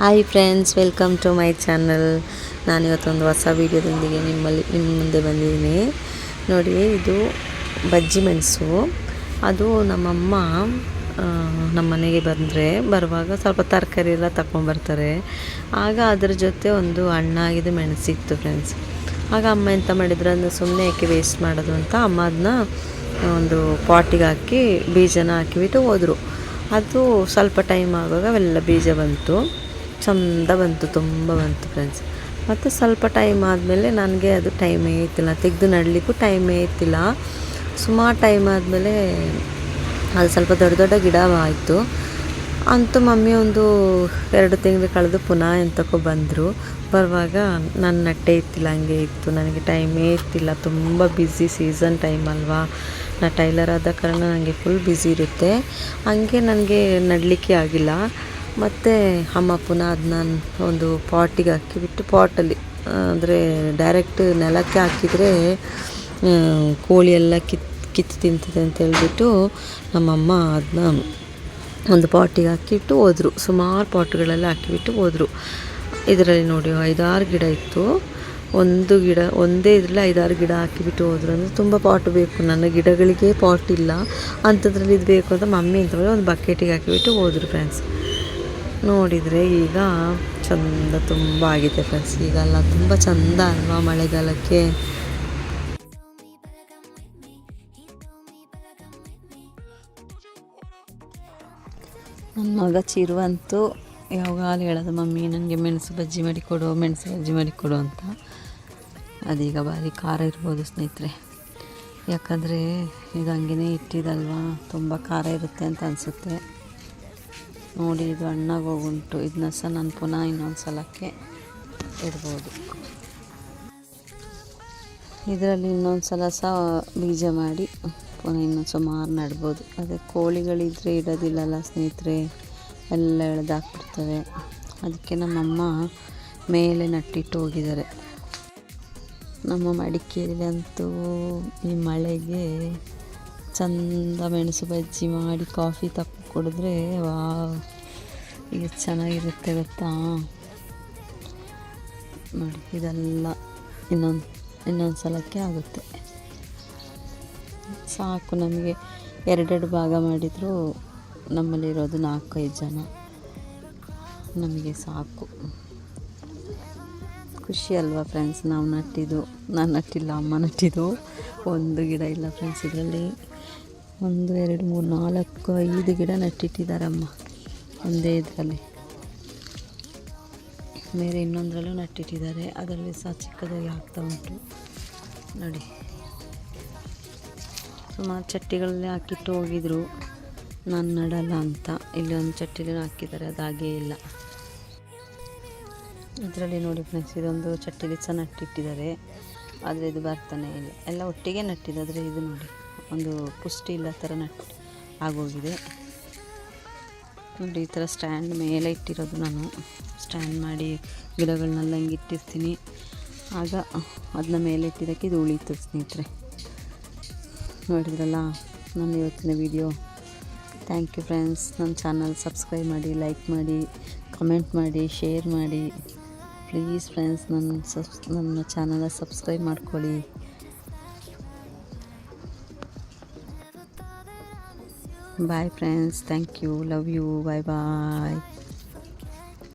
Hi friends, welcome to my channel. ನಾನಿವತ್ತೊಂದು ಹೊಸ ವೀಡಿಯೋದೊಂದಿಗೆ ನಿಮ್ಮಲ್ಲಿ ನಿಮ್ಮ ಮುಂದೆ ಬಂದಿದ್ದೀನಿ. ನೋಡಿ, ಇದು ಬಜ್ಜಿ ಮೆಣಸು. ಅದು ನಮ್ಮಮ್ಮ ನಮ್ಮ ಮನೆಗೆ ಬಂದರೆ ಬರುವಾಗ ಸ್ವಲ್ಪ ತರಕಾರಿ ಎಲ್ಲ ತಗೊಂಬರ್ತಾರೆ ಆಗ ಅದ್ರ ಜೊತೆ ಒಂದು ಹಣ್ಣಾಗಿದ್ದು ಮೆಣಸಿತ್ತು ಫ್ರೆಂಡ್ಸ್. ಆಗ ಅಮ್ಮ ಎಂತ ಮಾಡಿದ್ರು? ಅಂದರೆ ಸುಮ್ಮನೆ ಯಾಕೆ ವೇಸ್ಟ್ ಮಾಡೋದು ಅಂತ ಅಮ್ಮ ಅದನ್ನ ಒಂದು ಪಾಟಿಗೆ ಹಾಕಿ ಬೀಜನ ಹಾಕಿಬಿಟ್ಟು ಹೋದರು. ಅದು ಸ್ವಲ್ಪ ಟೈಮ್ ಆಗುವಾಗ ಅವೆಲ್ಲ ಬೀಜ ಬಂತು. ಚಂದ ಬಂತು, ತುಂಬ ಬಂತು ಫ್ರೆಂಡ್ಸ್ ಮತ್ತು ಸ್ವಲ್ಪ ಟೈಮ್ ಆದಮೇಲೆ ನನಗೆ ಅದು ಟೈಮೇ ಇತ್ತಿಲ್ಲ ತೆಗೆದು ನಡಲಿಕ್ಕೂ ಟೈಮೇ ಇತ್ತಿಲ್ಲ ಸುಮಾರು ಟೈಮ್ ಆದಮೇಲೆ ಅದು ಸ್ವಲ್ಪ ದೊಡ್ಡ ದೊಡ್ಡ ಗಿಡ ಅಂತೂ ಮಮ್ಮಿ ಒಂದು ಎರಡು ತಿಂಗಳು ಕಳೆದು ಪುನಃ ಎಂತಕ್ಕೋ ಬಂದರು. ಬರುವಾಗ ನನ್ನ ನಟ್ಟೆ ಇತ್ತಿಲ್ಲ ಹಂಗೆ ಇತ್ತು. ನನಗೆ ಟೈಮೇ ಇತ್ತಿಲ್ಲ ತುಂಬ ಬ್ಯುಸಿ ಸೀಸನ್ ಟೈಮ್ ಅಲ್ವಾ? ನಾ ಟೈಲರ್ ಆದ ಕಾರಣ ನನಗೆ ಫುಲ್ ಬ್ಯುಸಿ ಇರುತ್ತೆ. ಹಂಗೆ ನನಗೆ ನಡಲಿಕ್ಕೆ ಆಗಿಲ್ಲ. ಮತ್ತು ಅಮ್ಮ ಪುನಃ ಅದನ್ನ ಒಂದು ಪಾಟಿಗೆ ಹಾಕಿಬಿಟ್ಟು ಪಾಟಲ್ಲಿ, ಅಂದರೆ ಡೈರೆಕ್ಟ್ ನೆಲಕ್ಕೆ ಹಾಕಿದರೆ ಕೋಳಿ ಎಲ್ಲ ಕಿತ್ತು ಕಿತ್ತು ತಿಂತದೆ ಅಂತ ಹೇಳಿಬಿಟ್ಟು ನಮ್ಮಮ್ಮ ಅದನ್ನ ಒಂದು ಪಾಟಿಗೆ ಹಾಕಿಬಿಟ್ಟು ಹೋದರು. ಸುಮಾರು ಪಾಟ್ಗಳೆಲ್ಲ ಹಾಕಿಬಿಟ್ಟು ಹೋದರು. ಇದರಲ್ಲಿ ನೋಡಿ, ಐದಾರು ಗಿಡ ಇತ್ತು. ಒಂದು ಗಿಡ, ಒಂದೇ ಇದರಲ್ಲಿ ಐದಾರು ಗಿಡ ಹಾಕಿಬಿಟ್ಟು ಹೋದ್ರು. ಅಂದರೆ ತುಂಬ ಪಾಟ್ ಬೇಕು. ನನ್ನ ಗಿಡಗಳಿಗೆ ಪಾಟ್ ಇಲ್ಲ. ಅಂಥದ್ರಲ್ಲಿ ಇದು ಬೇಕು ಅಂತ ಮಮ್ಮಿ ಅಂತ ಒಂದು ಬಕೆಟಿಗೆ ಹಾಕಿಬಿಟ್ಟು ಹೋದರು ಫ್ರೆಂಡ್ಸ್ ನೋಡಿದರೆ ಈಗ ಚಂದ ತುಂಬ ಆಗಿದೆ ಫ್ರೆಂಡ್ಸ್ ಈಗೆಲ್ಲ ತುಂಬ ಚಂದ ಅಲ್ವಾ ಮಳೆಗಾಲಕ್ಕೆ? ನನ್ನ ಮಗ ಚಿರುವಂತೂ ಯಾವಾಗ ಯಾವಾಗಲೂ ಹೇಳೋದು, ಮಮ್ಮಿ, ನನಗೆ ಮೆಣಸು ಬಜ್ಜಿ ಮಾಡಿ ಕೊಡು, ಮೆಣಸು ಬಜ್ಜಿ ಮಾಡಿ ಕೊಡು ಅಂತ. ಅದೀಗ ಭಾರಿ ಖಾರ ಇರ್ಬೋದು ಸ್ನೇಹಿತರೆ. ಯಾಕಂದರೆ ಇದು ಹಂಗೆ ಇಟ್ಟಿದಲ್ವಾ ತುಂಬ ಖಾರ ಇರುತ್ತೆ ಅಂತ ಅನಿಸುತ್ತೆ. ನೋಡಿ, ಇದು ಹಣ್ಣಾಗಿ ಹೋಗುಂಟು ಇದನ್ನ ಸಹ ನಾನು ಪುನಃ ಇನ್ನೊಂದು ಸಲಕ್ಕೆ ಇಡ್ಬೋದು. ಇದರಲ್ಲಿ ಇನ್ನೊಂದು ಸಲ ಸಹ ಬೀಜ ಮಾಡಿ ಪುನಃ ಇನ್ನೊಂದು ಸುಮಾರು ನೆಡ್ಬೋದು. ಅದೇ ಕೋಳಿಗಳಿದ್ದರೆ ಇಡೋದಿಲ್ಲಲ್ಲ ಸ್ನೇಹಿತರೆ, ಎಲ್ಲ ಎಳೆದಾಕ್ಬಿಡ್ತವೆ. ಅದಕ್ಕೆ ನಮ್ಮಮ್ಮ ಮೇಲೆ ನಟ್ಟಿಟ್ಟು ಹೋಗಿದ್ದಾರೆ. ನಮ್ಮ ಮಡಿಕೇರಿಲಂತೂ ಈ ಮಳೆಗೆ ಚಂದ ಮೆಣಸು ಬಜ್ಜಿ ಮಾಡಿ ಕಾಫಿ ತಪ್ಪು ಕುಡಿದ್ರೆ ವಾ ಈಗ ಚೆನ್ನಾಗಿರುತ್ತೆ ಗೊತ್ತಾ? ನೋಡಿ, ಇದೆಲ್ಲ ಇನ್ನೊಂದು ಇನ್ನೊಂದು ಸಲಕ್ಕೆ ಆಗುತ್ತೆ. ಸಾಕು ನಮಗೆ. ಎರಡೆರಡು ಭಾಗ ಮಾಡಿದರೂ ನಮ್ಮಲ್ಲಿರೋದು ನಾಲ್ಕೈದು ಜನ. ನಮಗೆ ಸಾಕು. ಖುಷಿ ಅಲ್ವಾ ಫ್ರೆಂಡ್ಸ್ ನಾವು ನಟ್ಟಿದ್ದು, ನಾನು ನಟ್ಟಿಲ್ಲ, ಅಮ್ಮ ನಟ್ಟಿದ್ದು. ಒಂದು ಗಿಡ ಇಲ್ಲ ಫ್ರೆಂಡ್ಸ್ ಇದರಲ್ಲಿ. ಒಂದು, ಎರಡು, ಮೂರು, ನಾಲ್ಕು, ಐದು ಗಿಡ ನಟ್ಟಿಟ್ಟಿದ್ದಾರಮ್ಮ. ಒಂದೇ ಇದರಲ್ಲಿ. ಬೇರೆ ಇನ್ನೊಂದರಲ್ಲೂ ನಟ್ಟಿಟ್ಟಿದ್ದಾರೆ. ಅದರಲ್ಲಿ ಸಹ ಚಿಕ್ಕದಾಗಿ ಆಗ್ತಾ ಉಂಟು. ನೋಡಿ. ಸುಮಾರು ಚಟ್ಟಿಗಳಲ್ಲಿ ಹಾಕಿಟ್ಟು ಹೋಗಿದ್ರು. ನಾನು ನಡಲ್ಲ ಅಂತ. ಇಲ್ಲಿ ಒಂದು ಚಟ್ಟಿಲಿ ಹಾಕಿದ್ದಾರೆ. ಅದಾಗೇ ಇಲ್ಲ. ಇದರಲ್ಲಿ ನೋಡಿ ಫ್ರೆಂಡ್ಸ್ ಇದೊಂದು ಚಟ್ಟಿಲಿ ಸಹ ನಟ್ಟಿಟ್ಟಿದ್ದಾರೆ. ಆದರೆ ಇದು ಬರ್ತಾನೆ ಇಲ್ಲ. ಎಲ್ಲ ಒಟ್ಟಿಗೆ ನಟ್ಟಿದೆ ಆದರೆ ಇದು ನೋಡಿ. ಒಂದು ಪುಷ್ಟಿ ಇಲ್ಲ ಥರ ಆಗೋಗಿದೆ. ನೋಡಿ, ಈ ಥರ ಸ್ಟ್ಯಾಂಡ್ ಮೇಲೆ ಇಟ್ಟಿರೋದು ನಾನು. ಸ್ಟ್ಯಾಂಡ್ ಮಾಡಿ ಗಿಡಗಳನ್ನೆಲ್ಲ ಹಿಂಗೆ ಇಟ್ಟಿರ್ತೀನಿ. ಆಗ ಅದನ್ನ ಮೇಲೆ ಇಟ್ಟಿದ್ದಕ್ಕೆ ಇದು ಉಳೀತು ಸ್ನೇಹಿತರೆ. ನೋಡಿದ್ರಲ್ಲ, ನನ್ನ ಇವತ್ತಿನ ವಿಡಿಯೋ ಥ್ಯಾಂಕ್ ಯು ಫ್ರೆಂಡ್ಸ್ ನನ್ನ ಚಾನಲ್ ಸಬ್ಸ್ಕ್ರೈಬ್ ಮಾಡಿ ಲೈಕ್ ಮಾಡಿ ಕಮೆಂಟ್ ಮಾಡಿ ಶೇರ್ ಮಾಡಿ. ಪ್ಲೀಸ್ ಫ್ರೆಂಡ್ಸ್ ನನ್ನ ಸಬ್ಸ್ ನನ್ನ ಚಾನಲ ಸಬ್ಸ್ಕ್ರೈಬ್ ಮಾಡ್ಕೊಳ್ಳಿ. Bye, friends. Thank you. Love you. Bye bye.